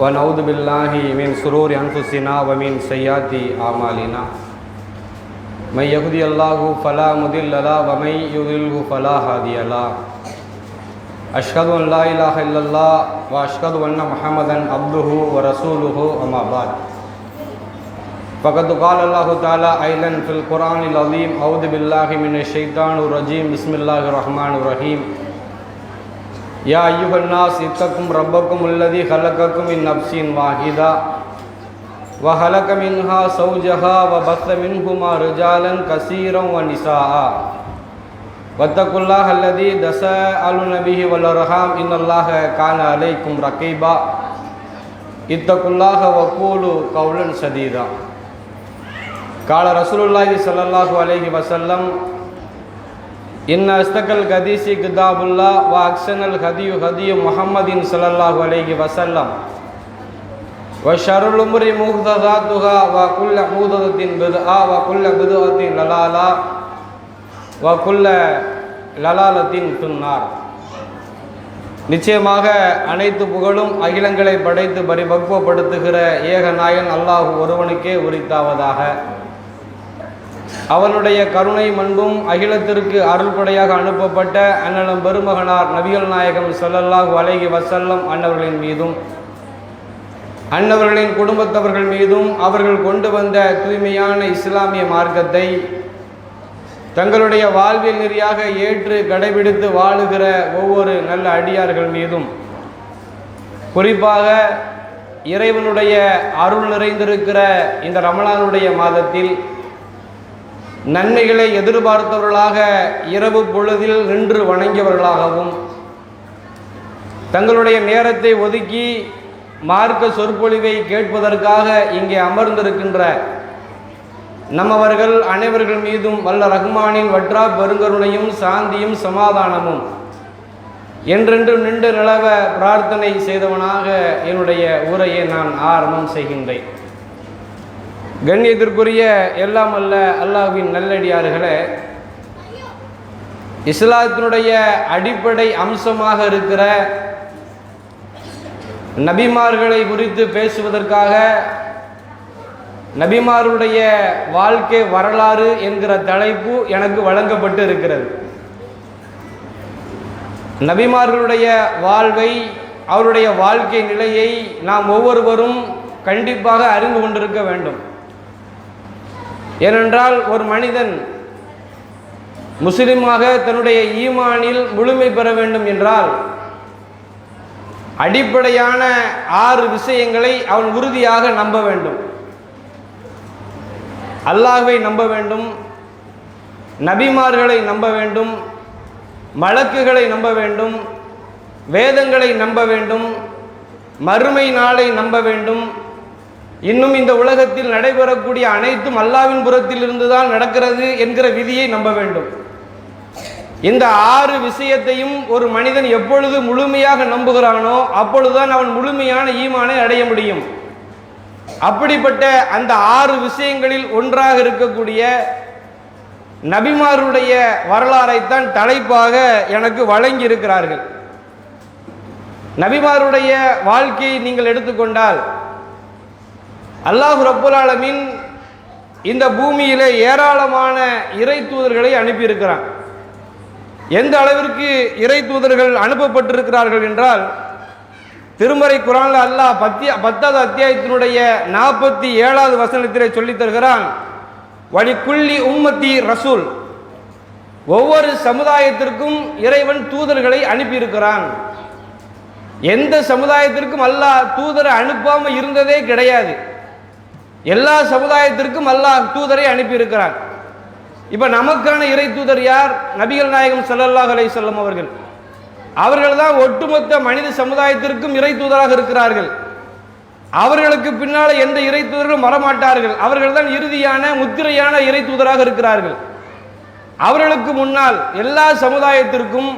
ونعوذ بالله من سرور أنفسنا ومن سيئات أعمالنا من يهدي الله فلا مضل له ومن يضلل فلا هادي له أشهد أن لا إله إلا الله وأشهد أن محمدا عبده ورسوله أما بعد فقد قال الله تعالى أيضا في القرآن العظيم أعوذ بالله من الشيطان الرجيم بسم الله الرحمن الرحيم يا أيها الناس اتقوا ربكم الذي خلقكم من نفس واحدة وخلق منها زوجها وبث منهما رجالا كثيرا ونساء واتقوا الله الذي تساءلون به والأرحام إن الله كان عليكم رقيبا اتقوا الله وقولوا قولا سديدا قال رسول الله صلى الله عليه وسلم இன் அஸ்தகல் ஹதீசி கிதாபுல்லா வ அக்சனல் ஹதியு ஹதியு முஹம்மதின் சலல்லாஹு அலைஹி வசல்லம் வ ஷருள் உம்ரி மூஹதா துஹா வ குல்ல மூதத்தின் பிது ஆ வ குல்ல பிதுவத்தின் லலாலா வ குல்ல லலாலத்தின் துன்னார் நிச்சயமாக அனைத்து புகழும் அகிலங்களை படைத்து பரிபக்குவப்படுத்துகிற ஏக நாயன் அல்லாஹ் ஒருவனுக்கே உரித்தாவதாக. அவனுடைய கருணை மண்பும் அகிலத்திற்கு அருள்படையாக அனுப்பப்பட்ட அண்ணலம் பெருமகனார் நபிகள் நாயகம் செல்லல்லாஹ் வலைகி வசல்லம் அன்னவர்களின் மீதும் அன்னவர்களின் குடும்பத்தவர்கள் மீதும் அவர்கள் கொண்டு வந்த தூய்மையான இஸ்லாமிய மார்க்கத்தை தங்களுடைய வாழ்வியல் நெறியாக ஏற்று கடைபிடித்து வாழுகிற ஒவ்வொரு நல்ல அடியார்கள் மீதும் குறிப்பாக இறைவனுடைய அருள் நிறைந்திருக்கிற இந்த ரமணானுடைய மாதத்தில் நன்மைகளை எதிர்பார்த்தவர்களாக இரவு பொழுதில் நின்று வணங்கியவர்களாகவும் தங்களுடைய நேரத்தை ஒதுக்கி மார்க்க சொற்பொழிவை கேட்பதற்காக இங்கே அமர்ந்திருக்கின்ற நம்மவர்கள் அனைவர்கள் மீதும் வல்ல ரஹ்மானின் வற்றா பெருங்கருணையும் சாந்தியும் சமாதானமும் என்றென்றும் நின்று நிலவ பிரார்த்தனை செய்தவனாக என்னுடைய உரையை நான் ஆரம்பம் செய்கின்றேன். கண்ணியத்திற்குரிய எல்லாம் அல்ல அல்லாஹ்வின் நல்லடியார்களே இஸ்லாத்தினுடைய அடிப்படை அம்சமாக இருக்கிற நபிமார்களை குறித்து பேசுவதற்காக நபிமாருடைய வாழ்க்கை வரலாறு என்கிற தலைப்பு எனக்கு வழங்கப்பட்டு இருக்கிறது நபிமார்களுடைய வாழ்வை அவருடைய வாழ்க்கை நிலையை நாம் ஒவ்வொருவரும் கண்டிப்பாக அறிந்து கொண்டிருக்க வேண்டும். ஏனென்றால் ஒரு மனிதன் முஸ்லிமாக தன்னுடைய ஈமானில் முழுமை பெற வேண்டும் என்றால் அடிப்படையான ஆறு விஷயங்களை அவன் உறுதியாக நம்ப வேண்டும். அல்லாஹ்வை நம்ப வேண்டும் நபிமார்களை நம்ப வேண்டும் மலக்குகளை நம்ப வேண்டும் வேதங்களை நம்ப வேண்டும் மறுமை நாளை நம்ப வேண்டும் இன்னும் இந்த உலகத்தில் நடைபெறக்கூடிய அனைத்தும் அல்லாவின் புறத்தில் இருந்துதான் நடக்கிறது என்கிற விதியை நம்ப வேண்டும். இந்த ஆறு விஷயத்தையும் ஒரு மனிதன் எப்பொழுது முழுமையாக நம்புகிறானோ அப்பொழுதுதான் அவன் முழுமையான ஈமானை அடைய முடியும். அப்படிப்பட்ட அந்த ஆறு விஷயங்களில் ஒன்றாக இருக்கக்கூடிய நபிமாருடைய வரலாறைத்தான் தலைப்பாக எனக்கு வழங்கி இருக்கிறார்கள் நபிமாருடைய வாழ்க்கையை நீங்கள் எடுத்துக்கொண்டால் அல்லாஹ் ரப்புல் இந்த பூமியில் ஏராளமான இறை தூதர்களை அனுப்பியிருக்கிறான். எந்த அளவிற்கு இறை தூதர்கள் அனுப்பப்பட்டிருக்கிறார்கள் என்றால் திருமறை குரான் அல்லாஹ் பத்தி பத்தாவது அத்தியாயத்தினுடைய நாற்பத்தி ஏழாவது வசனத்திலே சொல்லித் தருகிறான் வழிக்குள்ளி உம்மத்தி ரசூல். ஒவ்வொரு சமுதாயத்திற்கும் இறைவன் தூதர்களை அனுப்பியிருக்கிறான். எந்த சமுதாயத்திற்கும் அல்லாஹ் தூதரை அனுப்பாமல் இருந்ததே கிடையாது. எல்லா சமுதாயத்திற்கும் அல்லாஹ் தூதரை அனுப்பியிருக்கிறான். இப்போ நமக்கான இறை தூதர் யார்? நபிகள் நாயகம் சல்லல்லாஹ் அலை செல்லம் அவர்கள். அவர்கள் தான் ஒட்டுமொத்த மனித சமுதாயத்திற்கும் இறை தூதராக இருக்கிறார்கள். அவர்களுக்கு பின்னால் எந்த இறை தூதர்களும் வரமாட்டார்கள். அவர்கள் தான் இறுதியான முத்திரையான இறை தூதராக இருக்கிறார்கள். அவர்களுக்கு முன்னால் எல்லா சமுதாயத்திற்கும்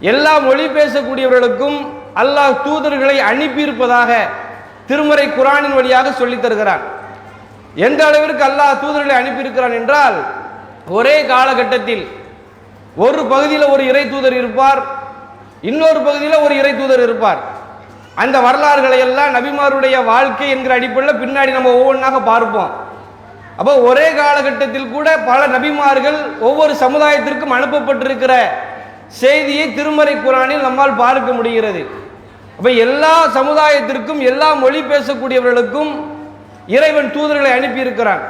எல்லா மொழி பேசக்கூடியவர்களுக்கும் அல்லாஹ் தூதர்களை அனுப்பியிருப்பதாக திருமறை குரானின் வழியாக சொல்லித் தருகிறான். எந்த அளவிற்கு அல்லாஹ் தூதர்களை அனுப்பியிருக்கிறான் என்றால் ஒரே காலகட்டத்தில் ஒரு பகுதியில் ஒரு இறை தூதர் இருப்பார் இன்னொரு பகுதியில் ஒரு இறை தூதர் இருப்பார். அந்த வரலாறுகளை எல்லாம் நபிமாருடைய வாழ்க்கை என்கிற அடிப்படையில் பின்னாடி நம்ம ஒவ்வொன்றாக பார்ப்போம். அப்போ ஒரே காலகட்டத்தில் கூட பல நபிமார்கள் ஒவ்வொரு சமுதாயத்திற்கும் அனுப்பப்பட்டிருக்கிற செய்தியை திருமறை குரானில் நம்மால் பார்க்க முடிகிறது. அப்போ எல்லா சமுதாயத்திற்கும் எல்லா மொழி பேசக்கூடியவர்களுக்கும் இறைவன் தூதர்களை அனுப்பியிருக்கிறான்.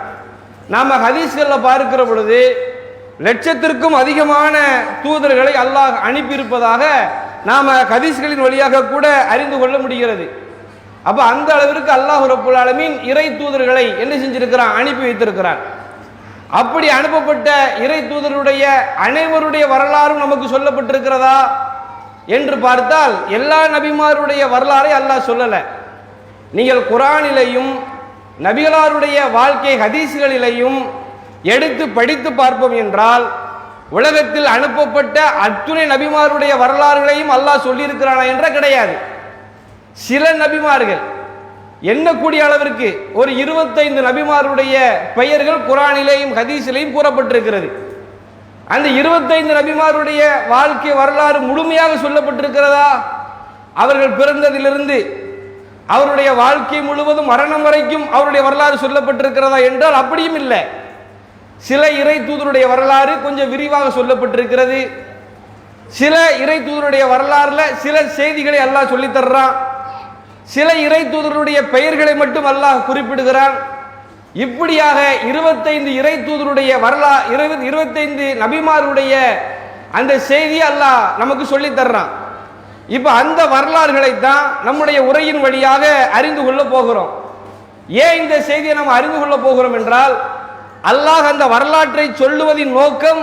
நாம் ஹதீஸ்களில் பார்க்கிற பொழுது லட்சத்திற்கும் அதிகமான தூதர்களை அல்லாஹ் அனுப்பியிருப்பதாக நாம் ஹதீஸ்களின் வழியாக கூட அறிந்து கொள்ள முடிகிறது. அப்போ அந்த அளவிற்கு அல்லாஹ் ரப்புல் ஆலமின் இறை தூதர்களை என்ன செஞ்சிருக்கிறான்? அனுப்பி வைத்திருக்கிறான். அப்படி அனுப்பப்பட்ட இறை தூதருடைய அனைவருடைய வரலாறும் நமக்கு சொல்லப்பட்டிருக்கிறதா என்று பார்த்தால் எல்லா நபிமாருடைய வரலாறை அல்லாஹ் சொல்லலை. நீங்கள் குரானிலையும் நபிகளாருடைய வாழ்க்கை ஹதீசுகளிலையும் எடுத்து படித்து பார்ப்போம் என்றால் உலகத்தில் அனுப்பப்பட்ட அத்துணை நபிமாருடைய வரலாறுகளையும் அல்லாஹ் சொல்லியிருக்கிறானா என்ற கிடையாது. சில நபிமார்கள் எண்ணக்கூடிய அளவிற்கு ஒரு இருபத்தைந்து நபிமாருடைய பெயர்கள் குரானிலேயும் ஹதீஸிலேயும் கூறப்பட்டிருக்கிறது. அந்த இருபத்தைந்து நபிமாருடைய வாழ்க்கை வரலாறு முழுமையாக சொல்லப்பட்டிருக்கிறதா? அவர்கள் பிறந்ததிலிருந்து அவருடைய வாழ்க்கை முழுவதும் மரணம் வரைக்கும் அவருடைய வரலாறு சொல்லப்பட்டிருக்கிறதா என்றால் அப்படியும் இல்லை. சில இறை தூதருடைய வரலாறு கொஞ்சம் விரிவாக சொல்லப்பட்டிருக்கிறது. சில இறை தூதருடைய வரலாறுல சில செய்திகளை அல்லாஹ் சொல்லித் தர்றான் சில இறை தூதருடைய பெயர்களை மட்டும் அல்லாஹ் குறிப்பிடுகிறான். இப்படியாக இருபத்தைந்து இறை தூதருடைய வரலா இருபது இருபத்தைந்து நபிமாருடைய அந்த செய்தி அல்லாஹ் நமக்கு சொல்லித் தர்றான் இப்போ அந்த வரலாறுகளை தான் நம்முடைய உரையின் வழியாக அறிந்து கொள்ள போகிறோம். ஏன் இந்த செய்தியை நாம் அறிந்து கொள்ள போகிறோம் என்றால் அல்லாஹ் அந்த வரலாற்றை சொல்லுவதின் நோக்கம்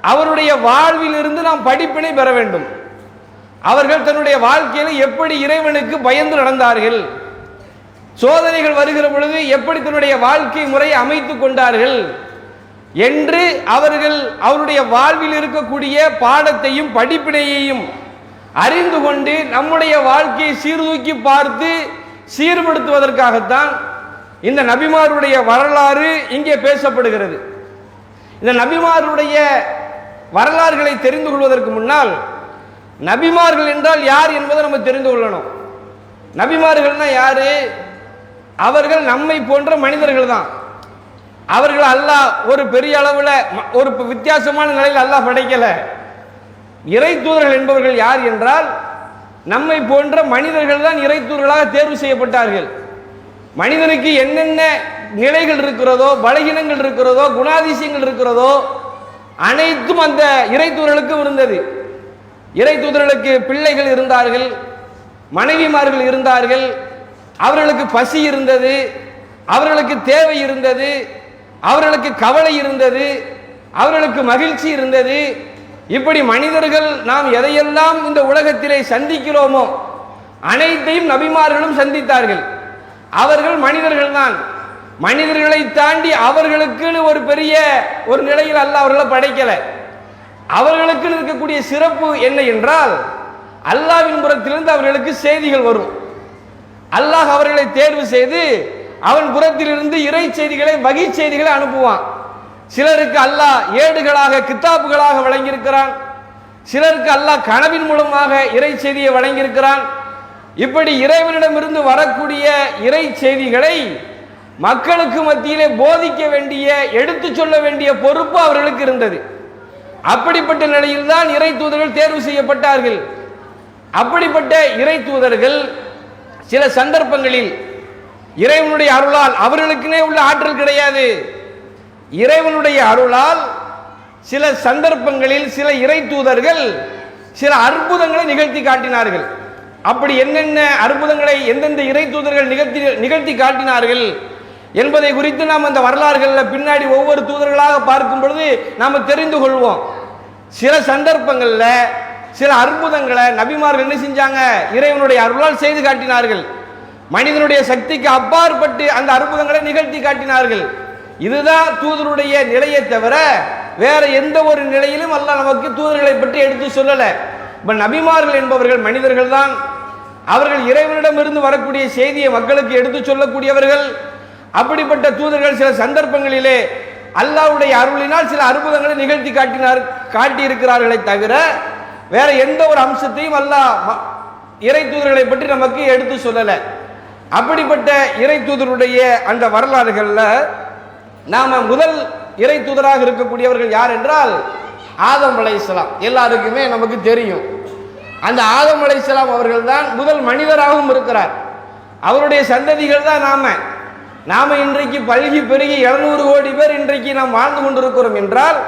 அவருடைய வாழ்வில் இருந்து நாம் படிப்பினை பெற வேண்டும். அவர்கள் தன்னுடைய வாழ்க்கையில் எப்படி இறைவனுக்கு பயந்து நடந்தார்கள்? சோதனைகள் வருகிற பொழுது எப்படி தன்னுடைய வாழ்க்கை முறையை அமைத்துக் கொண்டார்கள்? என்று அவர்கள் அவருடைய வாழ்வில் இருக்கக்கூடிய பாடத்தையும் படிப்பினையையும் அறிந்து கொண்டு நம்முடைய வாழ்க்கையை சீர்தூக்கி பார்த்து சீர்படுத்துவதற்காகத்தான் இந்த நபிமாருடைய வரலாறு இங்கே பேசப்படுகிறது. இந்த நபிமாருடைய வரலாறுகளை தெரிந்து கொள்வதற்கு முன்னால் நபிமார்கள் என்றால் யார் என்பதை நம்ம தெரிந்து கொள்ளணும். நபிமார்கள்னா யாரு? அவர்கள் நம்மை போன்ற மனிதர்கள் தான். அவர்கள் அல்லாஹ் ஒரு பெரிய அளவில் ம- ஒரு வித்தியாசமான நிலையில் அல்லாஹ் படைக்கலை. இறை தூதர்கள் என்பவர்கள் யார் என்றால் நம்மை போன்ற மனிதர்கள் தான் இறை தூதர்களாக தேர்வு செய்யப்பட்டார்கள். மனிதனுக்கு என்னென்ன நிலைகள் இருக்கிறதோ பலகீனங்கள் இருக்கிறதோ குணாதிசயங்கள் இருக்கிறதோ அனைத்தும் அந்த இறை தூதர்களுக்கும் இருந்தது. இறை தூதர்களுக்கு பிள்ளைகள் இருந்தார்கள் மனைவிமார்கள் இருந்தார்கள் அவர்களுக்கு பசி இருந்தது அவர்களுக்கு தேவை இருந்தது அவர்களுக்கு கவலை இருந்தது அவர்களுக்கு மகிழ்ச்சி இருந்தது இப்படி மனிதர்கள் நாம் எதையெல்லாம் இந்த உலகத்திலே சந்திக்கிறோமோ அனைத்தையும் நபிமார்களும் சந்தித்தார்கள். அவர்கள் மனிதர்கள் தான் மனிதர்களை தாண்டி அவர்களுக்குன்னு ஒரு பெரிய ஒரு நிலையில் அல்ல அவர்களை படைக்கல. அவர்களுக்கு இருக்கக்கூடிய சிறப்பு என்ன என்றால் அல்லாவின் புறத்திலிருந்து அவர்களுக்கு செய்திகள் வரும். அல்லாஹ் அவர்களை தேர்வு செய்து அவன் புறத்திலிருந்து இறை செய்திகளை வகை செய்திகளை அனுப்புவான். சிலருக்கு அல்லாஹ் ஏடுகளாக கித்தாப்புகளாக வழங்கியிருக்கிறான். சிலருக்கு அல்லாஹ் கனவின் மூலமாக இறை செய்தியை வழங்கியிருக்கிறான். இப்படி இறைவனிடமிருந்து வரக்கூடிய இறை செய்திகளை மக்களுக்கு மத்தியிலே போதிக்க வேண்டிய எடுத்துச் சொல்ல வேண்டிய பொறுப்பு அவர்களுக்கு இருந்தது. அப்படிப்பட்ட நிலையில் தான் இறை தூதர்கள் தேர்வு செய்யப்பட்டார்கள். அப்படிப்பட்ட இறை தூதர்கள் சில சந்தர்ப்பங்களில் இறைவனுடைய அருளால் அவர்களுக்குனே உள்ள ஆற்றல் கிடையாது. இறைவனுடைய அருளால் சில சந்தர்ப்பங்களில் சில இறை தூதர்கள் சில அற்புதங்களை நிகழ்த்தி காட்டினார்கள். அப்படி என்னென்ன அற்புதங்களை எந்தெந்த இறை தூதர்கள் நிகழ்த்தி நிகழ்த்தி காட்டினார்கள் என்பதை குறித்து நாம் அந்த வரலாறுகளில் பின்னாடி ஒவ்வொரு தூதர்களாக பார்க்கும் பொழுது நாம் தெரிந்து கொள்வோம். சில சந்தர்ப்பங்களில் சில அற்புதங்களை நபிமார்கள் என்ன செஞ்சாங்க? இறைவனுடைய அருளால் செய்து காட்டினார்கள். மனிதனுடைய சக்திக்கு அப்பாற்பட்டு அந்த அற்புதங்களை நிகழ்த்தி காட்டினார்கள். இதுதான் தூதருடைய நிலையை தவிர வேற எந்த ஒரு நிலையிலும் அல்ல நமக்கு தூதர்களை பற்றி எடுத்து சொல்லலை. இப்ப நபிமார்கள் என்பவர்கள் மனிதர்கள் தான். அவர்கள் இறைவனிடமிருந்து வரக்கூடிய செய்தியை மக்களுக்கு எடுத்து சொல்லக்கூடியவர்கள். அப்படிப்பட்ட தூதர்கள் சில சந்தர்ப்பங்களிலே அல்லாவுடைய அருளினால் சில அற்புதங்களை நிகழ்த்தி காட்டினார் காட்டியிருக்கிறார்களே தவிர வேற எந்த ஒரு அம்சத்தையும் அல்லாஹ் ம- இறை தூதர்களை பற்றி நமக்கு எடுத்து சொல்லலை. அப்படிப்பட்ட இறை தூதருடைய அந்த வரலாறுகளில் நாம முதல் இறை தூதராக இருக்கக்கூடியவர்கள் யார் என்றால் ஆதம் அலைஹிஸ்ஸலாம் எல்லாருக்குமே நமக்கு தெரியும். அந்த ஆதம் அலைஹிஸ்ஸலாம் அவர்கள் தான் முதல் மனிதராகவும் இருக்கிறார். அவருடைய சந்ததிகள் தான் நாம. நாம இன்றைக்கு பல்கி பெருகி எழுநூறு கோடி பேர் இன்றைக்கு நாம் வாழ்ந்து கொண்டிருக்கிறோம் என்றால்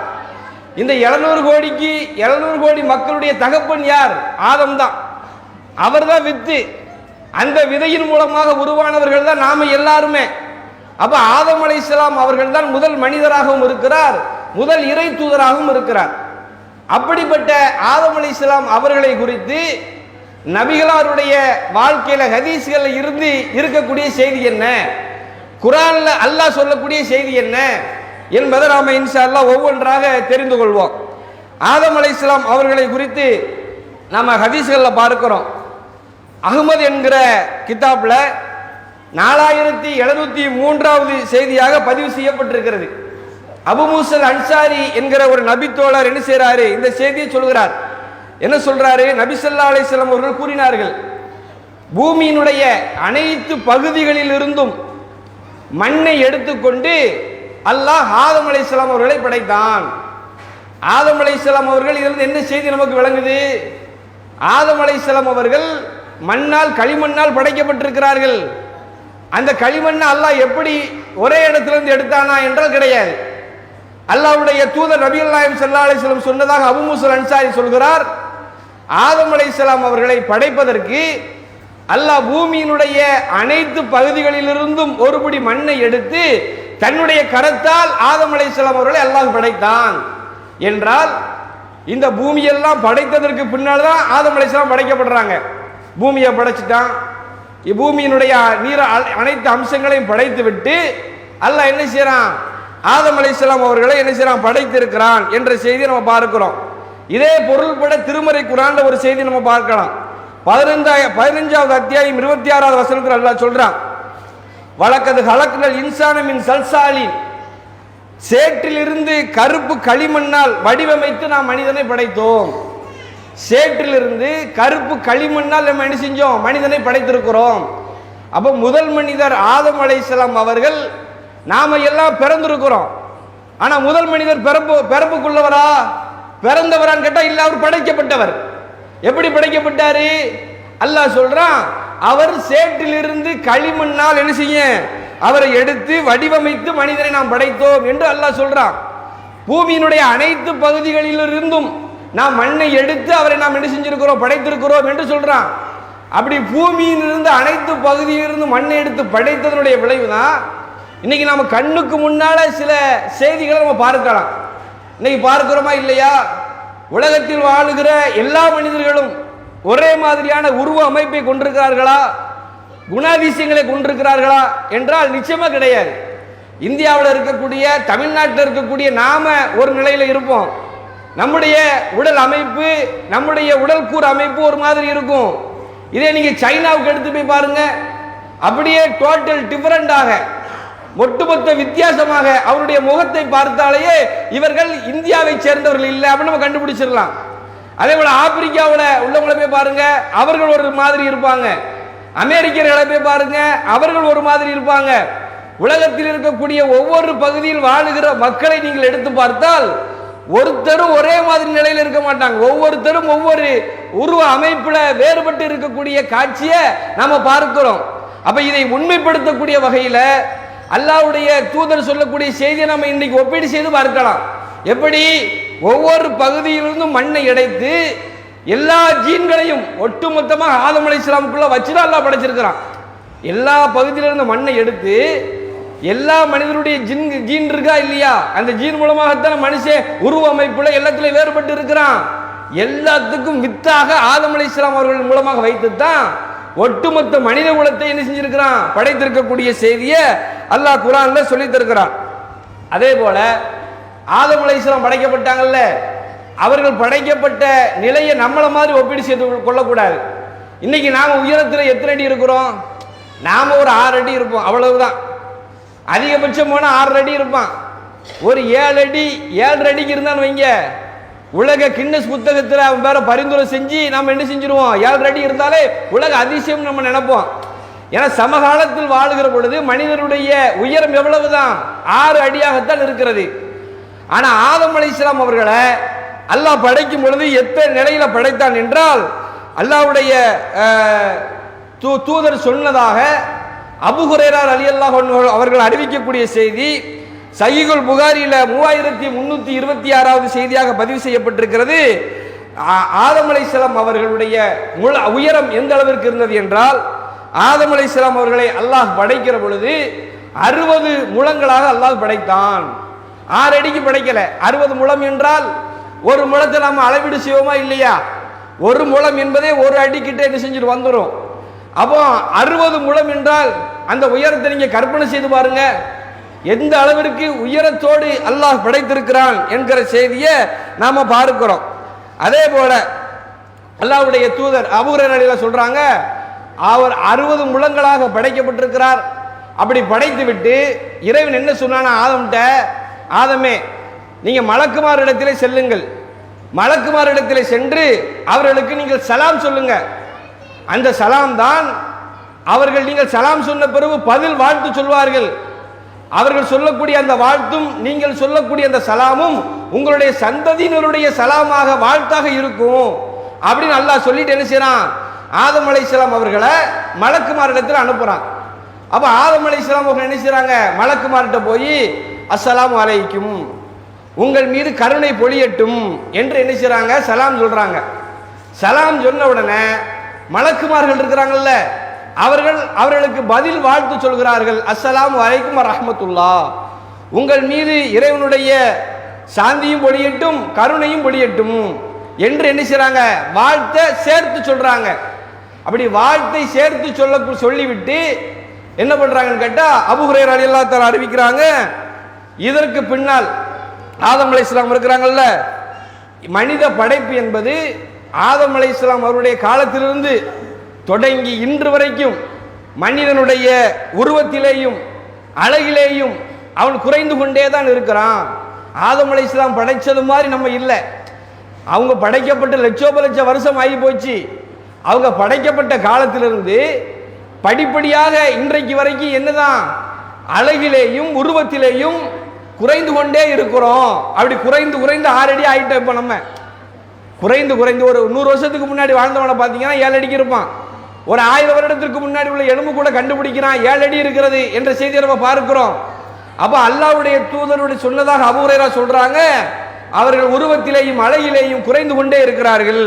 இந்த எழுநூறு கோடிக்கு எழுநூறு கோடி மக்களுடைய தகப்பன் யார்? ஆதம் தான். அவர் தான் வித்து. அந்த விதையின் மூலமாக உருவானவர்கள் தான் நாம எல்லாருமே. அப்ப ஆதம் அலைஹிஸ்ஸலாம் அவர்கள் தான் முதல் மனிதராகவும் இருக்கிறார் முதல் இறை தூதராகவும் இருக்கிறார். அப்படிப்பட்ட ஆதம் அலைஹிஸ்ஸலாம் அவர்களை குறித்து நபிகளாருடைய வாழ்க்கையில ஹதீஸ்கள் இருந்து இருக்கக்கூடிய செய்தி என்ன? குரான்ல அல்லாஹ் சொல்லக்கூடிய செய்தி என்ன? என்பதை நாம இன்ஷா அல்லா ஒவ்வொன்றாக தெரிந்து கொள்வோம். ஆதம் அலைஹிஸ்ஸலாம் அவர்களை குறித்து நாம ஹதீஸ்களில் பார்க்கிறோம். அகமது என்கிற கிதாப்ல நாலாயிரத்தி எழுநூத்தி மூன்றாவது செய்தியாக பதிவு செய்யப்பட்டிருக்கிறது. அபுமூசல் அன்சாரி என்கிற ஒரு நபித்தோழர் என்ன செய்கிறாரு இந்த செய்தியை சொல்கிறார். என்ன சொல்றாரு? நபி அலிஸ்லாம் அவர்கள் கூறினார்கள் பூமியினுடைய அனைத்து பகுதிகளில் இருந்தும் மண்ணை எடுத்துக்கொண்டு அல்லாஹ் ஆதம் அலிஸ்லாம் அவர்களை படைத்தான். ஆதம் அலிஸ்லாம் அவர்கள் இதிலிருந்து என்ன செய்தி நமக்கு விளங்குது? ஆதம் அலிஸ்லாம் அவர்கள் மண்ணால் களிமண்ணால் படைக்கப்பட்டிருக்கிறார்கள். அந்த களிமண்ணை அல்லாஹ் எப்படி ஒரே இடத்துல இருந்து எடுத்தானா என்றால் கிடையாது. அல்லாஹ்வுடைய தூதர் நபிகள் நாயம் ஸல்லல்லாஹு அலைஹி சொன்னதாக அபு மூசல் அன்சாரி சொல்கிறார் ஆதம் அலைஹிஸ்ஸலாம் அவர்களை படைப்பதற்கு அல்லாஹ் பூமியினுடைய அனைத்து பகுதிகளிலிருந்தும் ஒருபடி மண்ணை எடுத்து தன்னுடைய கரத்தால் ஆதம் அலைஹிஸ்ஸலாம் அவர்களை அல்லாஹ் படைத்தான். என்றால் இந்த பூமியெல்லாம் படைத்ததற்கு பின்னால் தான் ஆதம் அலைஹிஸ்ஸலாம் படைக்கப்படுறாங்க. பூமியை படைச்சிட்டான் பூமியினுடைய நீர அனைத்து அம்சங்களையும் படைத்து விட்டு அல்ல என்ன செய்கிறான் ஆதம் அலைஹிஸ்ஸலாம் அவர்களை என்ன செய்கிறான் படைத்திருக்கிறான் என்ற செய்தி நம்ம பார்க்கிறோம். இதே பொருள்பட திருமறை குரான் ஒரு செய்தி நம்ம பார்க்கலாம். பதினைந்தாய பதினஞ்சாவது அத்தியாயம் இருபத்தி ஆறாவது வசனத்தில் அல்லா சொல்றான். வழக்கது ஹலக்குகள் இன்சானமின் சல்சாலின் சேற்றிலிருந்து கருப்பு களிமண்ணால் வடிவமைத்து நாம் மனிதனை படைத்தோம். சேற்றிலிருந்து கருப்பு களிமண்ணால் நம்ம என்ன செஞ்சோம்? மனிதனை படைத்திருக்கிறோம். அப்போ முதல் மனிதர் ஆதம் அலைசலாம் அவர்கள் நாம எல்லாம் பிறந்திருக்கிறோம். ஆனால் முதல் மனிதர் பிறப்பு பிறப்புக்குள்ளவரா? பிறந்தவரான்னு கேட்டால் இல்லை அவர் படைக்கப்பட்டவர். எப்படி படைக்கப்பட்டார்? அல்லாஹ் சொல்கிறான் அவர் சேற்றிலிருந்து களிமண்ணால் என்ன செய்ய? அவரை எடுத்து வடிவமைத்து மனிதனை நாம் படைத்தோம் என்று அல்லாஹ் சொல்கிறான் பூமியினுடைய அனைத்து பகுதிகளிலிருந்தும் நான் மண்ணை எடுத்து அவரை நாம் என்ன செஞ்சிருக்கிறோம் படைத்திருக்கிறோம் என்று சொல்றான். அப்படி பூமியிலிருந்து அனைத்து பகுதியிலிருந்து மண்ணை எடுத்து படைத்ததனுடைய விளைவு தான் இன்னைக்கு நம்ம கண்ணுக்கு முன்னால சில செய்திகளை நம்ம பார்க்கலாம். இன்னைக்கு பார்க்கிறோமா இல்லையா? உலகத்தில் வாழுகிற எல்லா மனிதர்களும் ஒரே மாதிரியான உருவ அமைப்பை கொண்டிருக்கிறார்களா? குணாதிசயங்களை கொண்டிருக்கிறார்களா? என்றால் நிச்சயமா கிடையாது. இந்தியாவில் இருக்கக்கூடிய தமிழ்நாட்டில் இருக்கக்கூடிய நாம ஒரு நிலையில இருப்போம். நம்முடைய உடல் அமைப்பு நம்முடைய உடல் கூறு அமைப்பு ஒரு மாதிரி இருக்கும். இதே நீங்க சைனாவுக்கு எடுத்து போய் பாருங்க. அப்படியே டோட்டல் டிஃபரெண்டாக ஒட்டுமொத்த வித்தியாசமாக அவருடைய முகத்தை பார்த்தாலேயே இவர்கள் இந்தியாவை சேர்ந்தவர்கள் இல்லை அப்படின்னு நம்ம கண்டுபிடிச்சிடலாம். அதே போல ஆப்பிரிக்காவில் உள்ளவங்களை போய் பாருங்க அவர்கள் ஒரு மாதிரி இருப்பாங்க. அமெரிக்கர்களை போய் பாருங்க அவர்கள் ஒரு மாதிரி இருப்பாங்க. உலகத்தில் இருக்கக்கூடிய ஒவ்வொரு பகுதியில் வாழுகிற மக்களை நீங்கள் எடுத்து பார்த்தால் ஒருத்தரும் ஒரே மாதிரி நிலையில் இருக்க மாட்டாங்க. ஒவ்வொருத்தரும் ஒவ்வொரு உருவ அமைப்பில் வேறுபட்டு இருக்கக்கூடிய காட்சியை நாம் பார்க்கிறோம். அப்போ இதை உண்மைப்படுத்தக்கூடிய வகையில் அல்லாவுடைய தூதர் சொல்லக்கூடிய செய்தியை நம்ம இன்னைக்கு ஒப்பீடு செய்து பார்க்கலாம். எப்படி? ஒவ்வொரு பகுதியிலிருந்தும் மண்ணை இடைத்து எல்லா ஜீன்களையும் ஒட்டுமொத்தமாக ஆதம் இஸ்லாமுக்குள்ளே வச்சு தான் அல்லா படைச்சிருக்கிறான். எல்லா பகுதியிலிருந்து மண்ணை எடுத்து எல்லா மனிதருடைய ஜின் ஜீன் இருக்கா இல்லையா? அந்த ஜீன் மூலமாகத்தான் மனுஷன் உருவ அமைப்புல எல்லாத்துலயும் வேறுபட்டு இருக்கிறான். எல்லாத்துக்கும் வித்தாக ஆதம் இஸ்லாம் அவர்கள் மூலமாக வைத்து தான் ஒட்டுமொத்த மனித குலத்தை என்ன செஞ்சிருக்கிறான்? படைத்திருக்கக்கூடிய செய்தியை அல்லாஹ் குரான்ல சொல்லி தருக்கிறான் அதே போல ஆதம் அலைஹிஸ்ஸலாம் படைக்கப்பட்டாங்கல்ல? அவர்கள் படைக்கப்பட்ட நிலையை நம்மள மாதிரி ஒப்பீடு செய்து கொள்ளக்கூடாது. இன்னைக்கு நாம உயரத்தில் எத்தனை அடி இருக்கிறோம்? நாம ஒரு ஆறு அடி இருப்போம். அவ்வளவுதான். அதிகபட்சம் போனால் ஆறு அடி இருப்பான். ஒரு ஏழு அடி ஏழரை அடிக்கு இருந்தான்னு வைங்க. உலக கின்னஸ் புத்தகத்தில் அவன் பேரை பரிந்துரை செஞ்சு நம்ம என்ன செஞ்சிருவோம்? ஏழு அடி இருந்தாலே உலக அதிசயம் நம்ம நினைப்போம். ஏன்னா சமகாலத்தில் வாழுகிற பொழுது மனிதனுடைய உயரம் எவ்வளவுதான்? ஆறு அடியாகத்தான் இருக்கிறது. ஆனால் ஆதம் அலைஹிஸ்ஸலாம் அவர்களை அல்லாஹ் படைக்கும் பொழுது எத்தனை நிலையில படைத்தான் என்றால் அல்லாஹ்வுடைய தூ- தூதர் சொன்னதாக அபுஹுரேரார் அலி அல்லாஹ் அவர்கள் அறிவிக்கக்கூடிய செய்தி சகிகுல் புகாரியில மூவாயிரத்தி முன்னூத்தி இருபத்தி ஆறாவது செய்தியாக பதிவு செய்யப்பட்டிருக்கிறது. ஆதமலைசலம் அவர்களுடைய முழ உயரம் எந்த அளவிற்கு இருந்தது என்றால் ஆதமலைசலம் அவர்களை அல்லாஹ் படைக்கிற பொழுது அறுபது முழங்களாக அல்லாஹ் படைத்தான். ஆறு அடிக்கு படைக்கல. அறுபது முழம் என்றால் ஒரு முழத்தை நம்ம அளவீடு செய்வோமா இல்லையா? ஒரு முழம் என்பதே ஒரு அடிக்கிட்டே என்ன செஞ்சுட்டு வந்துடும் அப்போ அறுபது முழம் என்றால் அந்த உயரத்தை நீங்க கற்பனை செய்து பாருங்க. எந்த அளவிற்கு உயரத்தோடு அல்லாஹ் படைத்திருக்கிறான் என்கிற செய்தியை நாம பார்க்கிறோம். அதே போல அல்லாவுடைய தூதர் அபூரநில சொல்றாங்க அவர் அறுபது முழங்களாக படைக்கப்பட்டிருக்கிறார். அப்படி படைத்து விட்டு இறைவன் என்ன சொன்னானா ஆதம்கிட்ட ஆதமே நீங்க மலக்குமாரிடத்திலே செல்லுங்கள். மலக்குமாரிடத்திலே சென்று அவர்களுக்கு நீங்கள் சலாம் சொல்லுங்கள் அந்த சலாம் தான் அவர்கள் நீங்கள் சலாம் சொன்ன பிறகு பதில் வாழ்த்து சொல்வார்கள். அவர்கள் சொல்லக்கூடிய அந்த வாழ்த்தும் நீங்கள் சொல்லக்கூடிய அந்த சலாமும் உங்களுடைய சந்ததியினருடைய சலாமாக வாழ்த்தாக இருக்கும். அப்படின்னு அல்லாஹ் சொல்லிட்டு என்ன செய்யறான் ஆதம் அலைஹிஸ்ஸலாம் அவர்களை மலக்குமாரிடத்தில் அனுப்புறான். அப்ப ஆதம் அலைஹிஸ்ஸலாம் அவர்கள் என்ன செய்கிறாங்க மலக்குமார்கிட்ட போய் அஸ்ஸலாம் அலைக்கும். உங்கள் மீது கருணை பொழியட்டும். என்று என்ன செய்கிறாங்க சலாம் சொல்றாங்க. சலாம் சொன்ன உடனே மலக்குமார்கள் இருக்கிறாங்கல்ல அவர்கள் அவர்களுக்கு பதில் வாழ்த்து சொல்கிறார்கள். அஸ்ஸலாம் வலைக்கும் ரஹமத்துல்லா உங்கள் மீது இறைவனுடைய சாந்தியும் பொழியட்டும் கருணையும் பொழியட்டும் என்று என்ன செய்றாங்க? வாழ்த்தை சேர்த்து சொல்றாங்க. அப்படி வாழ்த்தை சேர்த்து சொல்ல சொல்லிவிட்டு என்ன பண்றாங்கன்னு கேட்டா அபுஹுரேர் அலி அல்லா அறிவிக்கிறாங்க இதற்கு பின்னால் ஆதம் அலை இஸ்லாம் இருக்கிறாங்கல்ல மனித படைப்பு என்பது ஆதம் அலை இஸ்லாம் அவருடைய காலத்திலிருந்து தொடங்கி இன்று வரைக்கும் மனிதனுடைய உருவத்திலேயும் அழகிலேயும் அவன் குறைந்து கொண்டே தான் இருக்கிறான். ஆதம் அலை இஸ்லாம் படைச்சது மாதிரி நம்ம இல்லை. அவங்க படைக்கப்பட்ட லட்சோப லட்ச வருஷம் ஆகி போச்சு. அவங்க படைக்கப்பட்ட காலத்திலிருந்து படிப்படியாக இன்றைக்கு வரைக்கும் என்னதான்? அழகிலேயும் உருவத்திலேயும் குறைந்து கொண்டே இருக்கிறோம். அப்படி குறைந்து குறைந்து ஆறடி ஆகிட்டோம் இப்போ நம்ம. குறைந்து குறைந்து ஒரு நூறு வருஷத்துக்கு முன்னாடி வாழ்ந்தவனை பார்த்தீங்கன்னா ஏழு அடிக்கு இருப்பான். ஒரு ஆயிரம் வருடத்திற்கு முன்னாடி உள்ள எலும்பு கூட கண்டுபிடிக்கிறான் ஏழு அடி இருக்கிறது என்ற செய்தியை நம்ம பார்க்கிறோம். அப்போ அல்லாஹ்வுடைய தூதருடைய சொன்னதாக அபூரைரா சொல்றாங்க அவர்கள் உருவத்திலேயும் அழகிலேயும் குறைந்து கொண்டே இருக்கிறார்கள்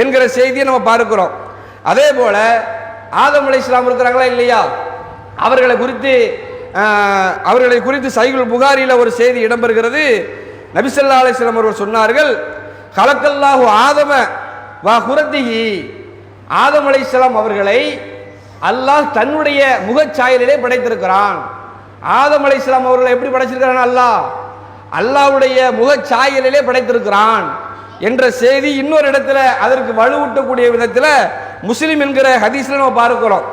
என்கிற செய்தியை நம்ம பார்க்கிறோம். அதே போல ஆதம் அலை இஸ்லாம் இருக்கிறாங்களா இல்லையா? அவர்களை குறித்து அவர்களை குறித்து சைகுல் புகாரியில் ஒரு செய்தி இடம்பெறுகிறது. நபிசல்லா அலிஸ்லாம் அவர்கள் சொன்னார்கள் கலக்கல்லாஹு ஆதம வா குரத்திஹி. ஆதம் அலைசலாம் அவர்களை அல்லாஹ் தன்னுடைய முகச்சாயலிலே படைத்திருக்கிறான். ஆதம் அலைசலாம் அவர்களை எப்படி படைச்சிருக்கிறான் அல்லாஹ்? அல்லாவுடைய முகச்சாயலிலே படைத்திருக்கிறான். என்ற செய்தி இன்னொரு இடத்துல அதற்கு வலுவூட்டக்கூடிய விதத்தில் முஸ்லீம் என்கிற ஹதீஸில் நம்ம பார்க்கிறோம்.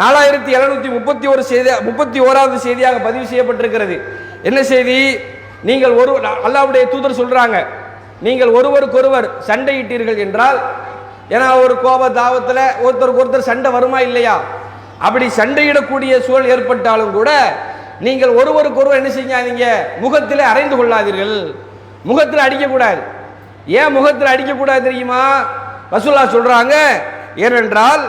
நாலாயிரத்தி எழுநூத்தி முப்பத்தி ஒரு செய்தி முப்பத்தி ஓராவது செய்தியாக பதிவு செய்யப்பட்டிருக்கிறது. என்ன செய்தி? நீங்கள் ஒரு அல்லாவுடைய தூதர் சொல்றாங்க நீங்கள் ஒருவருக்கொருவர் சண்டையிட்டீர்கள் என்றால் ஏன்னா ஒரு கோப தாவத்தில் ஒருத்தருக்கு ஒருத்தர் சண்டை வருமா இல்லையா? அப்படி சண்டையிடக்கூடிய சூழல் ஏற்பட்டாலும் கூட நீங்கள் ஒருவருக்கொருவர் என்ன செய்யாதீங்க? முகத்தில் அறைந்து கொள்ளாதீர்கள். முகத்தில் அடிக்கக்கூடாது. ஏன் முகத்தில் அடிக்கக்கூடாது தெரியுமா? ரசூல்லா சொல்கிறாங்க ஏனென்றால்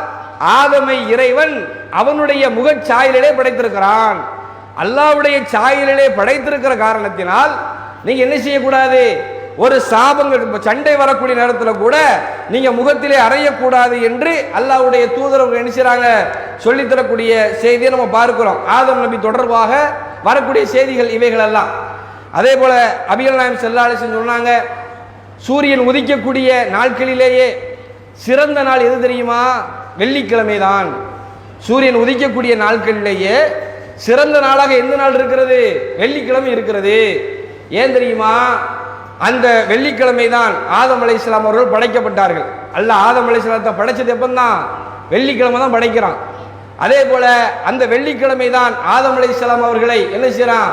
ஆதமை இறைவன் அவனுடைய முகச் சாயலிலே படைத்திருக்கிறான். அல்லாவுடைய சாயலிலே படைத்திருக்கிற காரணத்தினால் நீங்கள் என்ன செய்யக்கூடாது? ஒரு சாபங்கள் சண்டை வரக்கூடிய நேரத்தில் கூட நீங்க முகத்திலே அறையக்கூடாது என்று அல்லாவுடைய தூதரவங்க என்ன சொல்லித்தரக்கூடிய செய்தியை நம்ம பார்க்கிறோம். ஆதம் நபி தொடர்பாக வரக்கூடிய செய்திகள் இவைகள் எல்லாம் அதே போல அபியல் நாயம் செல்லாலிசன் சொன்னாங்க சூரியன் உதிக்கக்கூடிய நாட்களிலேயே சிறந்த நாள் எது தெரியுமா? வெள்ளிக்கிழமை தான். சூரியன் உதிக்கக்கூடிய நாட்களிலேயே சிறந்த நாளாக எந்த நாள் இருக்கிறது? வெள்ளிக்கிழமை இருக்கிறது. ஏன் தெரியுமா? அந்த வெள்ளிக்கிழமை தான் ஆதம் அலை இஸ்லாம் அவர்கள் படைக்கப்பட்டார்கள். அல்ல ஆதம் அலை இஸ்லாத்தை படைச்சது எப்பந்தான் வெள்ளிக்கிழமை தான் படைக்கிறான். அதே போல அந்த வெள்ளிக்கிழமை தான் ஆதம் அலை இஸ்லாம் அவர்களை என்ன செய்யறான்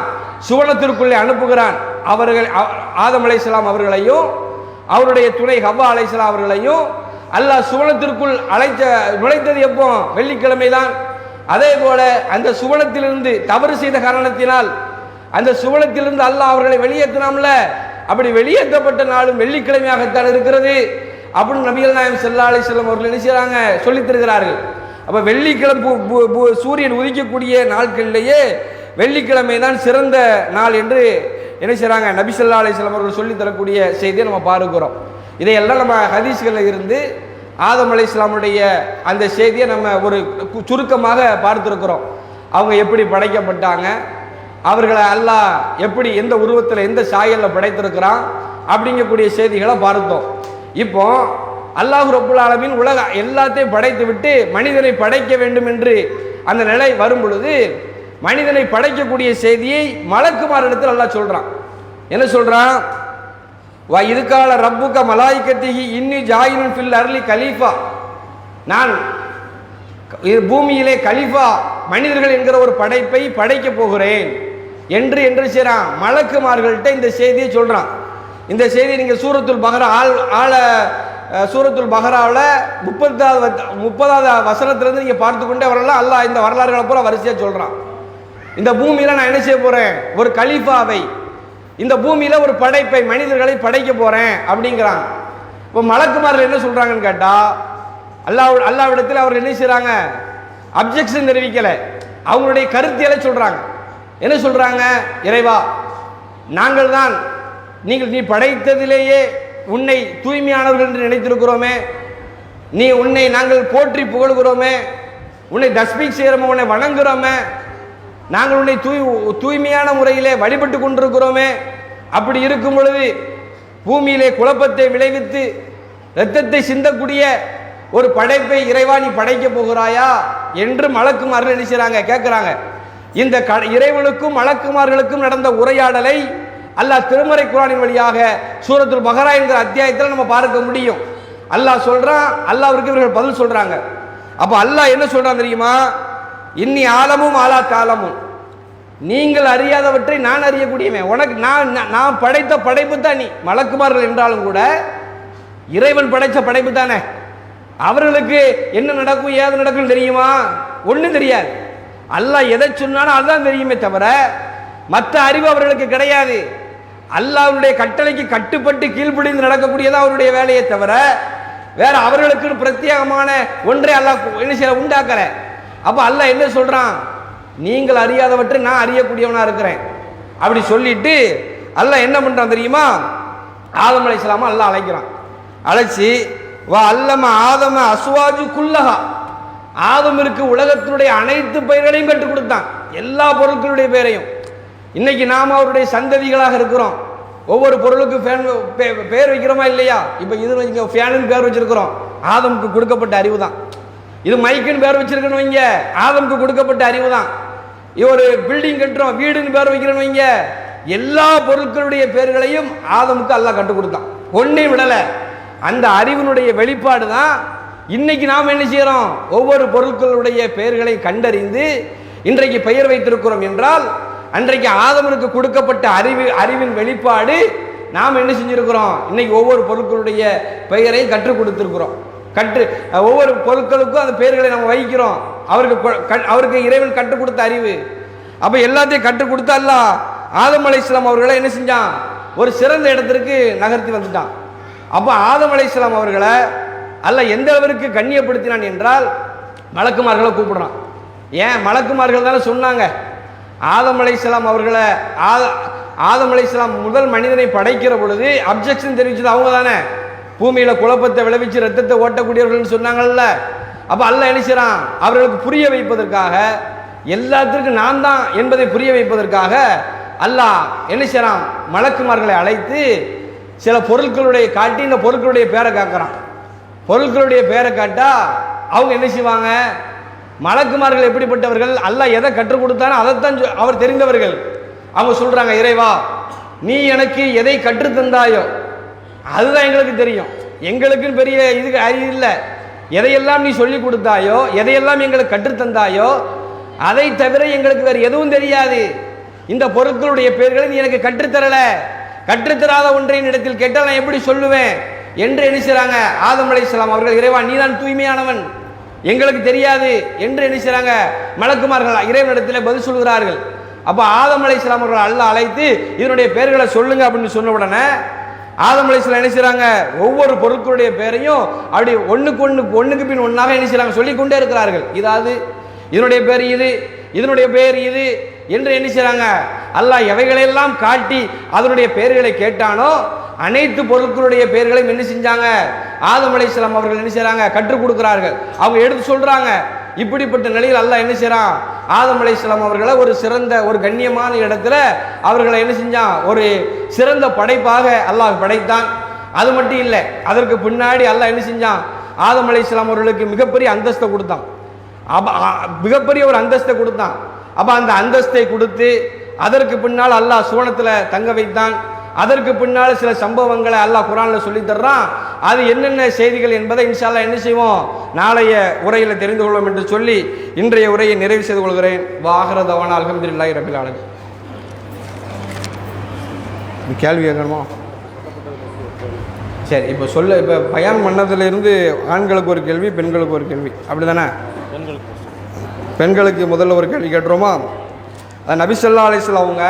சுவனத்திற்குள்ளே அனுப்புகிறான். அவர்கள் ஆதம் அலை இஸ்லாம் அவர்களையும் அவருடைய துணை ஹவ்வா அலைஹிஸ்ஸலாம் அவர்களையும் அல்லாஹ் சுவனத்திற்குள் அழைத்த நுழைத்தது எப்போ? வெள்ளிக்கிழமை தான் அதே போல அந்த சுவனத்திலிருந்து தவறு செய்த காரணத்தினால் அந்த சுவனத்திலிருந்து அல்லாஹ் அவர்களை வெளியேற்றினாம்ல அப்படி வெளியேற்றப்பட்ட நாளும் வெள்ளிக்கிழமையாகத்தான் இருக்கிறது. அப்படின்னு நபிகள் நாயம் செல்லா அலிஸ்லாம் அவர்கள் என்ன செய்கிறாங்க சொல்லித் தருகிறார்கள். வெள்ளிக்கிழமை பு- சூரியன் உதிக்கக்கூடிய நாட்களிலேயே வெள்ளிக்கிழமை தான் சிறந்த நாள் என்று என்ன செய்கிறாங்க நபி ஸல்லல்லாஹு அலி செல்லம் அவர்கள் சொல்லித்தரக்கூடிய செய்தியை நம்ம பார்க்கிறோம். இதையெல்லாம் நம்ம ஹதீஸ்களில் இருந்து ஆதம் அலி இஸ்லாமுடைய அந்த செய்தியை நம்ம ஒரு சுருக்கமாக பார்த்துருக்குறோம். அவங்க எப்படி படைக்கப்பட்டாங்க? அவர்களை அல்லாஹ் எப்படி எந்த உருவத்தில் எந்த சாயலில் படைத்திருக்கிறான் அப்படிங்கக்கூடிய செய்திகளை பார்த்தோம். இப்போ அல்லாஹ் ரப்புல் ஆலமீன் உலக எல்லாத்தையும் படைத்து விட்டு மனிதனை படைக்க வேண்டும் என்று அந்த நிலை வரும் பொழுது மனிதனை படைக்கக்கூடிய செய்தியை மலக்குமாரிடத்தில் அல்லாஹ் சொல்கிறான் என்ன சொல்கிறான் வா இதுக்கால ரப்புக்க மலாய்க்கத்திகி இன்னி ஜாயினும் ஃபில் அர்லி கலீஃபா. நான் இது பூமியிலே கலீஃபா மனிதர்கள் என்கிற ஒரு படைப்பை படைக்கப் போகிறேன். என்று என்று செய்கிறான் மலக்குமார்கள்ட்ட இந்த செய்தியை சொல்கிறான் இந்த செய்தி நீங்கள் சூரத்துல் பஹரா ஆள் ஆள சூரத்துல் பஹராவில் முப்பதாவது முப்பதாவது வசனத்திலேருந்து நீங்கள் பார்த்து கொண்டே வரலாம். அல்லாஹ் இந்த வரலாறுகளை பூரா வரிசையாக சொல்கிறான் இந்த பூமியில் நான் என்ன செய்ய போகிறேன் ஒரு கலீஃபாவை இந்த பூமியில் ஒரு படைப்பை மனிதர்களை படைக்க போகிறேன் அப்படிங்கிறான். இப்போ மலக்குமார்கள் என்ன சொல்கிறாங்கன்னு கேட்டால் அல்லாஹ் அல்லாவிடத்தில் அவர்கள் என்ன செய்கிறாங்க அப்ஜெக்ஷன் தெரிவிக்கலை. அவங்களுடைய கருத்தியலை சொல்கிறாங்க என்ன சொல்றாங்க? இறைவா நாங்கள் தான் நீங்கள் நீ படைத்ததிலேயே உன்னை தூய்மையானவர்கள் என்று நினைத்திருக்கிறோமே. நீ உன்னை நாங்கள் போற்றி புகழ்கிறோமே. உன்னை தஸ்பீக் செய்கிறோமே உன்னை வணங்குறோமே. நாங்கள் உன்னை தூய் தூய்மையான முறையிலே வழிபட்டு கொண்டிருக்கிறோமே. அப்படி இருக்கும் பொழுது பூமியிலே குழப்பத்தை விளைவித்து இரத்தத்தை சிந்தக்கூடிய ஒரு படைப்பை இறைவா நீ படைக்க போகிறாயா? என்று மலக்குமார்கள் என்ன செய்றாங்க? கேட்குறாங்க. இந்த க இறைவனுக்கும் மலக்குமார்களுக்கும் நடந்த உரையாடலை அல்லாஹ் திருமறை குரானின் வழியாக சூரத்துல் பஹரா என்கிற அத்தியாயத்தில் நம்ம பார்க்க முடியும். அல்லாஹ் சொல்றான் அல்லாஹ்விற்கு இவர்கள் பதில் சொல்றாங்க. அப்போ அல்லாஹ் என்ன சொல்றான் தெரியுமா? இன்னி ஆலமும் ஆலா தாளமும் நீங்கள் அறியாதவற்றை நான் அறியக்கூடியவன். உனக்கு நான் நான் நான் படைத்த படைப்பு தான் நீ. மலக்குமார்கள் என்றாலும் கூட இறைவன் படைத்த படைப்பு தானே. அவர்களுக்கு என்ன நடக்கும் ஏது நடக்கும் தெரியுமா? ஒன்றும் தெரியாது. அல்லாஹ் எதை சொன்னாலும் அதுதான் தெரியுமே தவிர மற்ற அறிவு அவர்களுக்கு கிடையாது. அல்லாஹ்வுடைய கட்டளைக்கு கட்டுப்பட்டு கீழ்ப்படிந்து நடக்கக்கூடியதான் அவருடைய வேலையை தவிர வேற அவர்களுக்கு பிரத்யேகமான ஒன்றை அல்லாஹ் என்ன செய்ய உண்டாக்கல. அப்போ அல்லாஹ் என்ன சொல்றான்? நீங்கள் அறியாதவற்றை நான் அறியக்கூடியவனாக இருக்கிறேன். அப்படி சொல்லிட்டு அல்லாஹ் என்ன பண்ணுறான் தெரியுமா? ஆதம் அலைஹிஸ்ஸலாம அல்லாஹ் அழைக்கிறான். அழைச்சி வா அல்லம ஆதம அசுவாஜு குல்லஹா. ஆதமிற்கு உலகத்தினுடைய அனைத்து பெயர்களையும் கற்றுக் கொடுத்தான். எல்லா பொருட்களுடைய பெயரையும். இன்னைக்கு நாம் அவருடைய சந்ததிகளாக இருக்கிறோம். ஒவ்வொரு பொருளுக்கு ஃபேன் பே- பேர் வைக்கிறோமா இல்லையா? இப்போ இது ஃபேனுன்னு பேர் வச்சிருக்கிறோம். ஆதமுக்கு கொடுக்கப்பட்ட அறிவு தான் இது மைக்குன்னு பேர் வச்சிருக்கணும் வைங்க. ஆதமுக்கு கொடுக்கப்பட்ட அறிவு தான் இது ஒரு பில்டிங் கட்டுறோம் வீடுன்னு பேர் வைக்கிறோம் வைங்க. எல்லா பொருட்களுடைய பேர்களையும் ஆதமுக்கு அல்லாஹ் கற்றுக் கொடுத்தான். ஒன்றே விடலை. அந்த அறிவினுடைய வெளிப்பாடு தான் இன்னைக்கு நாம் என்ன செய்கிறோம் ஒவ்வொரு பொருட்களுடைய பெயர்களை கண்டறிந்து இன்றைக்கு பெயர் வைத்திருக்கிறோம் என்றால் அன்றைக்கு ஆதமனுக்கு கொடுக்கப்பட்ட அறிவு அறிவின் வெளிப்பாடு நாம் என்ன செஞ்சுருக்கிறோம்? இன்னைக்கு ஒவ்வொரு பொருட்களுடைய பெயரை கற்றுக் கொடுத்துருக்குறோம். கற்று ஒவ்வொரு பொருட்களுக்கும் அந்த பெயர்களை நம்ம வைக்கிறோம். அவருக்கு அவருக்கு இறைவன் கற்றுக் கொடுத்த அறிவு. அப்போ எல்லாத்தையும் கற்றுக் கொடுத்தா அல்ல ஆதம் இஸ்லாம் அவர்களை என்ன செஞ்சான்? ஒரு சிறந்த இடத்திற்கு நகர்த்தி வந்துட்டான். அப்போ ஆதம் அலைஹிஸ்ஸலாம் அவர்களை அல்ல எந்த அளவிற்கு கண்ணியப்படுத்தினான் என்றால் மலக்குமார்களை கூப்பிடுறான். ஏன்? மலக்குமார்கள் தானே சொன்னாங்க. ஆதம் அலைசலாம் அவர்களை ஆத- ஆதம் அலைசலாம் முதல் மனிதனை படைக்கிற பொழுது அப்ஜெக்ஷன் தெரிவிச்சது அவங்க தானே. பூமியில் குழப்பத்தை விளைவிச்சு ரத்தத்தை ஓட்டக்கூடியவர்கள்னு சொன்னாங்கல்ல. அப்போ அல்ல என்ன செய்கிறான் அவர்களுக்கு புரிய வைப்பதற்காக எல்லாத்திற்கும் நான் தான் என்பதை புரிய வைப்பதற்காக அல்லாஹ் என்ன செய்கிறான் மலக்குமார்களை அழைத்து சில பொருட்களுடைய காட்டி இந்த பொருட்களுடைய பேரை காக்கிறான். பொருட்களுடைய பேரை காட்டால் அவங்க என்ன செய்வாங்க? மலக்குமார்கள் எப்படிப்பட்டவர்கள்? அல்ல எதை கற்றுக் கொடுத்தானோ அதைத்தான் அவர் தெரிந்தவர்கள். அவங்க சொல்றாங்க இறைவா நீ எனக்கு எதை கற்றுத் தந்தாயோ அதுதான் எங்களுக்கு தெரியும். எங்களுக்குன்னு பெரிய இதுக்கு அறிவு இல்லை. எதையெல்லாம் நீ சொல்லி கொடுத்தாயோ எதையெல்லாம் எங்களுக்கு கற்றுத் தந்தாயோ அதை தவிர எங்களுக்கு வேறு எதுவும் தெரியாது. இந்த பொருட்களுடைய பெயர்களை நீ எனக்கு கற்றுத்தரல கற்றுத்தராத ஒன்றையின் இடத்தில் கேட்டால் நான் எப்படி சொல்லுவேன்? என்று என்ன செய்கிறாங்க ஆதம் இஸ்லாம் அவர்கள் இறைவா நீதான் தூய்மையானவன். எங்களுக்கு தெரியாது என்று என்ன செய்கிறாங்க மலக்குமார்கள் இறைவனிடத்தில் பதில் சொல்கிறார்கள். அப்போ ஆதம் அலைஹிஸ்ஸலாம் அவர்கள் அல்லாஹ் அழைத்து இதனுடைய பெயர்களை சொல்லுங்க அப்படின்னு சொன்ன உடனே ஆதம் அலைஹிஸ்ஸலாம் என்ன செய்கிறாங்க ஒவ்வொரு பொருட்களுடைய பெயரையும் அப்படி ஒன்றுக்கு ஒன்று ஒன்றுக்கு பின் ஒன்றாக என்ன செய்கிறாங்க சொல்லிக் கொண்டே இருக்கிறார்கள். இதாவது இதனுடைய பேர் இது இதனுடைய பெயர் இது என்று என்ன செய்கிறாங்க அல்லாஹ் எவைகளெல்லாம் காட்டி அதனுடைய பெயர்களை கேட்டானோ அனைத்து பொருட்களுடைய பெயர்களையும் என்ன செஞ்சாங்க? ஆதம் அலைஹிஸ்ஸலாம் அவர்கள் என்ன செய்கிறாங்க கற்றுக் கொடுக்கிறார்கள். அவங்க எடுத்து சொல்றாங்க. இப்படிப்பட்ட நிலையில் அல்லாஹ் என்ன செய்கிறான் ஆதம் அலைஹிஸ்ஸலாம் அவர்களை ஒரு சிறந்த ஒரு கண்ணியமான இடத்துல அவர்களை என்ன செஞ்சான்? ஒரு சிறந்த படைப்பாக அல்லாஹ் படைத்தான். அது மட்டும் இல்லை அதற்கு பின்னாடி அல்லாஹ் என்ன செஞ்சான்? ஆதம் அலைஹிஸ்ஸலாம் அவர்களுக்கு மிகப்பெரிய அந்தஸ்தை கொடுத்தான். அப்ப மிகப்பெரிய ஒரு அந்தஸ்தை கொடுத்தான். அப்ப அந்த அந்தஸ்தை கொடுத்து அதற்கு பின்னால் அல்லாஹ் சோனத்தில் தங்க வைத்தான். அதற்கு பின்னால் சில சம்பவங்களை அல்லாஹ் குரான்ல சொல்லி தர்றான். அது என்னென்ன செய்திகள் என்பதை இன்ஷால்லா என்ன செய்வோம்? நாளைய உரையில தெரிந்து கொள்வோம் என்று சொல்லி இன்றைய உரையை நிறைவு செய்து கொள்கிறேன். வாகரதவான அல்ஹம்துலில்லாஹி ரபில் ஆலமீன். கேள்வி கேட்கணுமா? சரி இப்போ சொல்ல இப்போ பயான் பண்ணதுல இருந்து ஆண்களுக்கு ஒரு கேள்வி பெண்களுக்கு ஒரு கேள்வி. அப்படிதானே? பெண்களுக்கு. முதல்ல ஒரு கேள்வி கேட்டுருவோமா? அது நபிசல்லா அலிஸ்ல அவங்க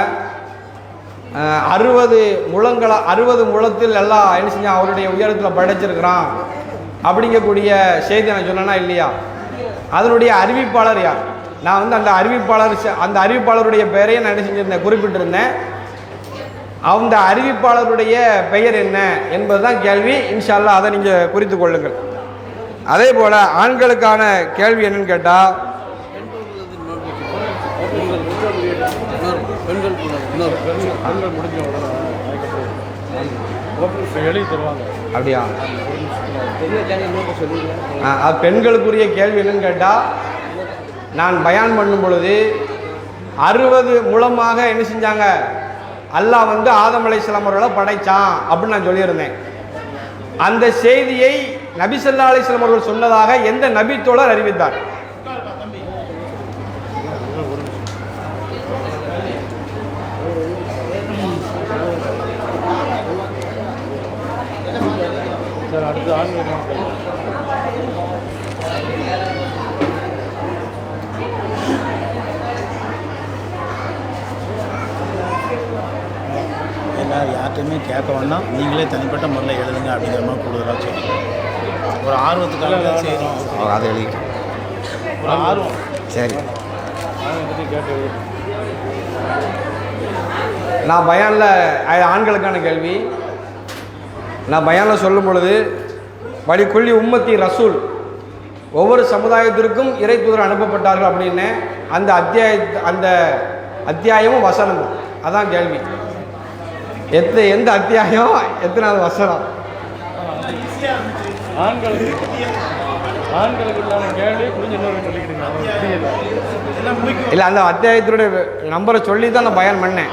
அறுபது முழங்களை அறுபது முழத்தில் எல்லாம் என்ன செஞ்சான்? அவருடைய உயரத்தில் படைச்சிருக்கிறான். அப்படிங்கக்கூடிய செய்தி நான் சொன்னேன்னா இல்லையா? அதனுடைய அறிவிப்பாளர் யார்? நான் வந்து அந்த அறிவிப்பாளர் அந்த அறிவிப்பாளருடைய பெயரையும் நான் என்ன செஞ்சிருந்தேன் குறிப்பிட்டிருந்தேன். அந்த அறிவிப்பாளருடைய பெயர் என்ன என்பதுதான் கேள்வி. இன்ஷா அதை நீங்கள் குறித்து கொள்ளுங்கள். அதே போல் ஆண்களுக்கான கேள்வி என்னன்னு கேட்டால் அப்படியா? பெண்களுக்குரிய கேள்வி என்னன்னு கேட்டால் நான் பயான் பண்ணும் பொழுது அறுபது மூலமாக என்ன செஞ்சாங்க? அல்லாஹ் வந்து ஆதம் அலைஹிஸ்ஸலாம் அவர்களை படைச்சான் அப்படின்னு நான் சொல்லியிருந்தேன். அந்த செய்தியை நபி வஸல்லம் அவர்கள் சொன்னதாக எந்த நபி தோழர் அறிவித்தார்? அடுத்து ஆண்கள் எல்லாரும் யார்கிட்டையுமே கேட்க வேண்டாம். நீங்களே தனிப்பட்ட முறையில் எழுதுங்க அப்படிங்கிற மாதிரி கூடுதலாக சொல்லி ஒரு ஆர்வத்துக்காக தான் செய்கிறோம் அதை எழுதி ஒரு ஆர்வம். சரி. நான் பயானில் ஆண்களுக்கான கேள்வி. நான் பயானில் சொல்லும் பொழுது வழிக்குள்ளி உம்மத்தி ரசூல். ஒவ்வொரு சமுதாயத்திற்கும் இறை தூதர் அனுப்பப்பட்டார்கள் அப்படின்னு அந்த அத்தியாய அந்த அத்தியாயமும் வசனம் அதான் கேள்வி. எத்த எந்த அத்தியாயம்? எத்தனாவது வசனம்? கேள்வி இல்லை அந்த அத்தியாயத்தினுடைய நம்பரை சொல்லி தான் நான் பயன் பண்ணேன்.